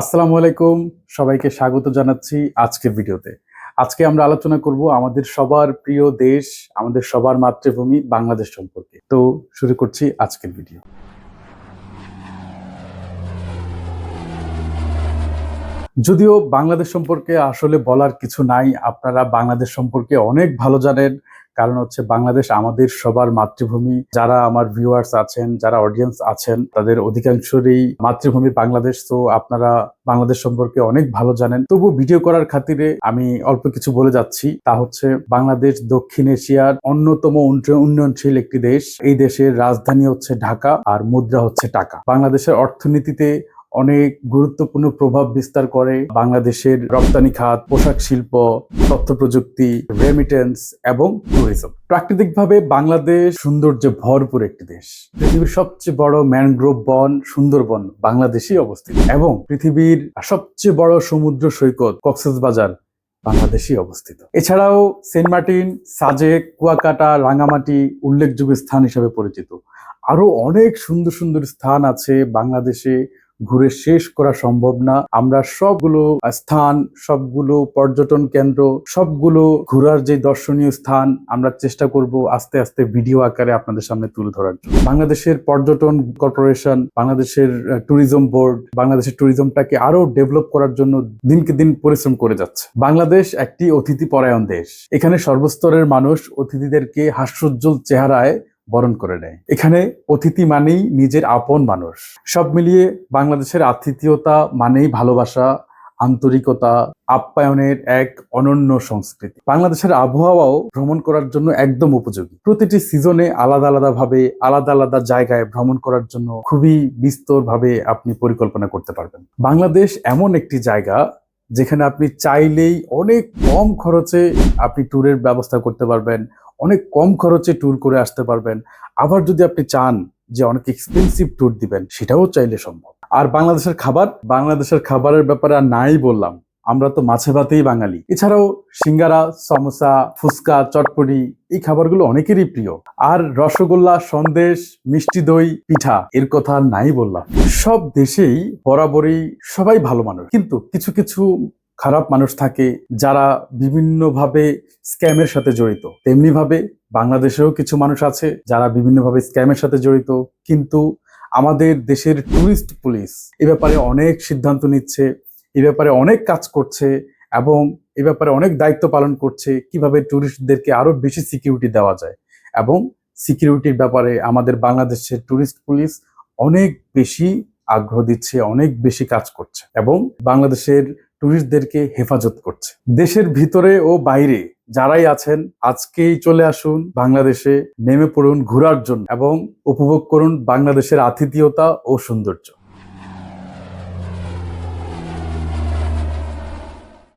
আসসালামু আলাইকুম। সবাইকে স্বাগত জানাচ্ছি আজকের ভিডিওতে। আজকে আমরা আলোচনা করব আমাদের সবার প্রিয় দেশ, আমাদের সবার মাতৃভূমি বাংলাদেশ সম্পর্কে। তো শুরু করছি আজকের ভিডিও। যদিও বাংলাদেশ সম্পর্কে আসলে বলার কিছু নাই, আপনারা বাংলাদেশ সম্পর্কে অনেক ভালো জানেন। কারণ হচ্ছে বাংলাদেশ আমাদের সবার মাতৃভূমি। যারা আমার ভিউয়ার্স আছেন, যারা অডিয়েন্স আছেন, তাদের অধিকাংশরই মাতৃভূমি বাংলাদেশ। তো আপনারা বাংলাদেশ সম্পর্কে অনেক ভালো জানেন। তবু ভিডিও করার খাতিরে আমি অল্প কিছু বলে যাচ্ছি। তা হচ্ছে বাংলাদেশ, দক্ষিণ এশিয়ার অন্যতম উন্ন- উন্নয়নশীল একটি দেশ। এই দেশের রাজধানী হচ্ছে ঢাকা আর মুদ্রা হচ্ছে টাকা। বাংলাদেশের অর্থনীতিতে অনেক গুরুত্বপূর্ণ প্রভাব বিস্তার করে বাংলাদেশের রপ্তানি খাত, পোশাক শিল্প, তথ্য প্রযুক্তি রেমিটেন্স এবং ট্যুরিজম প্রাকৃতিকভাবে বাংলাদেশ সৌন্দর্যে ভরপুর একটি দেশ। পৃথিবীর সবচেয়ে বড় ম্যানগ্রোভ বন সুন্দরবন বাংলাদেশেই অবস্থিত এবং পৃথিবীর সবচেয়ে বড় সমুদ্র সৈকত কক্সবাজার বাংলাদেশেই অবস্থিত। এছাড়াও সেন্ট মার্টিন, সাজেক, কুয়াকাটা, রাঙামাটি উল্লেখযোগ্য স্থান হিসেবে পরিচিত। আরও অনেক সুন্দর সুন্দর স্থান আছে বাংলাদেশে ঘুরে শেষ করা সম্ভব না। আমরা সবগুলো স্থান, সবগুলো পর্যটন কেন্দ্র, সবগুলো ঘোরার যে দর্শনীয় স্থান, আমরা চেষ্টা করব আস্তে আস্তে ভিডিও আকারে আপনাদের সামনে তুলে ধরার জন্য। বাংলাদেশের পর্যটন কর্পোরেশন, বাংলাদেশের ট্যুরিজম বোর্ড বাংলাদেশের ট্যুরিজমটাকে আরও ডেভেলপ করার জন্য দিনকে দিন পরিশ্রম করে যাচ্ছে। বাংলাদেশ একটি অতিথি পরায়ণ দেশ। এখানে সর্বস্তরের মানুষ অতিথিদেরকে হাস্যোজ্জ্বল চেহারায় বরণ করে নেয়। এখানে অতিথি মানেই নিজের আপন মানুষ। সব মিলিয়ে বাংলাদেশের আতিথেয়তা মানেই ভালোবাসা, আন্তরিকতা, আপ্যায়নের এক অনন্য সংস্কৃতি। বাংলাদেশের আবহাওয়াও ভ্রমণ করার জন্য একদম উপযোগী। প্রতিটি সিজনে আলাদা আলাদা ভাবে আলাদা আলাদা জায়গায় ভ্রমণ করার জন্য খুবই বিস্তর ভাবে আপনি পরিকল্পনা করতে পারবেন। বাংলাদেশ এমন একটি জায়গা যেখানে আপনি চাইলেই অনেক কম খরচে আপনি ট্যুরের ব্যবস্থা করতে পারবেন অনেক কম খরচে ট্যুর করে আসতে পারবেন। আবার যদি আপনি চান যে অনেক এক্সপেন্সিভ ট্যুর দিবেন, সেটাও চাইলে সম্ভব। আর বাংলাদেশের খাবার? বাংলাদেশের খাবারের ব্যাপারে আর নাই বললাম। আমরা তো মাছে ভাতেই বাঙালি। এছাড়াও সিঙ্গারা, সমোসা, ফুচকা, চটপটি, এই খাবারগুলো অনেকেরই প্রিয়। আর রসগোল্লা, সন্দেশ, মিষ্টি দই, পিঠা, এর কথা নাই বললাম। সব দেশেই বরাবরই সবাই ভালো মানুষ। কিন্তু কিছু কিছু খারাপ মানুষ থাকে, যারা বিভিন্নভাবে স্ক্যামের সাথে জড়িত। তেমনি ভাবে বাংলাদেশেও কিছু মানুষ আছে যারা বিভিন্নভাবে স্ক্যামের সাথে জড়িত, কিন্তু আমাদের দেশের ট্যুরিস্ট পুলিশ এ ব্যাপারে অনেক সিদ্ধান্ত নিচ্ছে, এ ব্যাপারে অনেক কাজ করছে এবং এ ব্যাপারে অনেক দায়িত্ব পালন করছে কীভাবে ট্যুরিস্টদেরকে আরও বেশি সিকিউরিটি দেওয়া যায়। এবং সিকিউরিটির ব্যাপারে আমাদের বাংলাদেশের ট্যুরিস্ট পুলিশ অনেক বেশি আগ্রহ দিচ্ছে, অনেক বেশি কাজ করছে এবং বাংলাদেশের ট্যুরিস্টদেরকে হেফাজত করছে। দেশের ভিতরে ও বাইরে যারাই আছেন, আজকেই চলে আসুন বাংলাদেশে নেমে পড়ুন ঘোরার জন্য এবং উপভোগ করুন বাংলাদেশের আতিথিয়তা ও সৌন্দর্য।